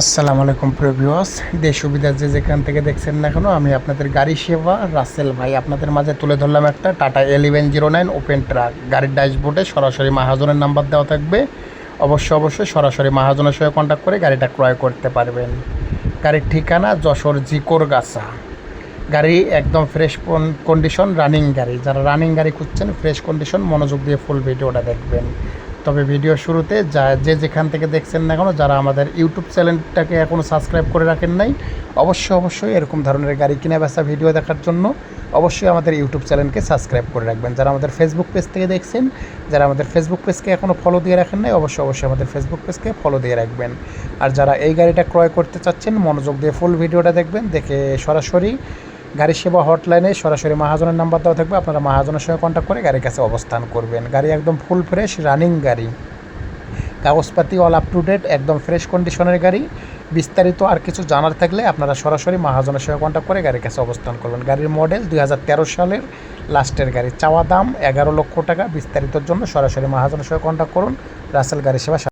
আসসালামু আলাইকুম প্রিভিউয়ার্স দেশ সুবিধা যে যেখান থেকে দেখছেন না কেন, আমি আপনাদের গাড়ি সেবা, রাসেল ভাই আপনাদের মাঝে তুলে ধরলাম একটা Tata eleven zero nine open truck. গাড়ির ড্যাশবোর্ডে সরাসরি মাহাজনের নাম্বার দেওয়া থাকবে। অবশ্যই অবশ্যই সরাসরি মাহাজনের সঙ্গে কন্ট্যাক্ট করে গাড়িটা ক্রয় করতে পারবেন। গাড়ির ঠিকানা যশোর জিকোর গাছা। গাড়ি একদম ফ্রেশ কন্ডিশন রানিং গাড়ি। যারা রানিং গাড়ি খুঁজছেন ফ্রেশ কন্ডিশন মনোযোগ দিয়ে ফুল ভিডিওটা দেখবেন। তবে ভিডিও শুরুতে যা যে যেখান থেকে দেখছেন না কেন, যারা আমাদের ইউটিউব চ্যানেলটাকে এখনও সাবস্ক্রাইব করে রাখেন নাই, অবশ্যই অবশ্যই এরকম ধরনের গাড়ি কিনে বেচা ভিডিও দেখার জন্য অবশ্যই আমাদের ইউটিউব চ্যানেলকে সাবস্ক্রাইব করে রাখবেন। যারা আমাদের ফেসবুক পেজ থেকে দেখছেন, যারা আমাদের ফেসবুক পেজকে এখনও ফলো দিয়ে রাখেন নাই, অবশ্যই অবশ্যই আমাদের ফেসবুক পেজকে ফলো দিয়ে রাখবেন। আর যারা এই গাড়িটা ক্রয় করতে চাচ্ছেন, মনোযোগ দিয়ে ফুল ভিডিওটা দেখবেন, দেখে সরাসরি গাড়ি সেবা হটলাইনে সরাসরি মাহাজনের নাম্বার দেওয়া থাকবে। আপনারা মাহাজনের সঙ্গে কন্ট্যাক্ট করে গাড়ির কাছে অবস্থান করবেন। গাড়ি একদম ফুল ফ্রেশ রানিং গাড়ি। কাগজপাতি অল আপ টু ডেট একদম ফ্রেশ কন্ডিশনের গাড়ি। বিস্তারিত আর কিছু জানার থাকলে আপনারা সরাসরি মাহাজনের সঙ্গে কন্ট্যাক্ট করে গাড়ির কাছে অবস্থান করবেন। গাড়ির মডেল দুই হাজার তেরো সালের লাস্টের গাড়ি। চাওয়া দাম এগারো লক্ষ টাকা। বিস্তারিতর জন্য সরাসরি মাহাজনের সঙ্গে কন্ট্যাক্ট করুন। রাসেল গাড়ি সেবা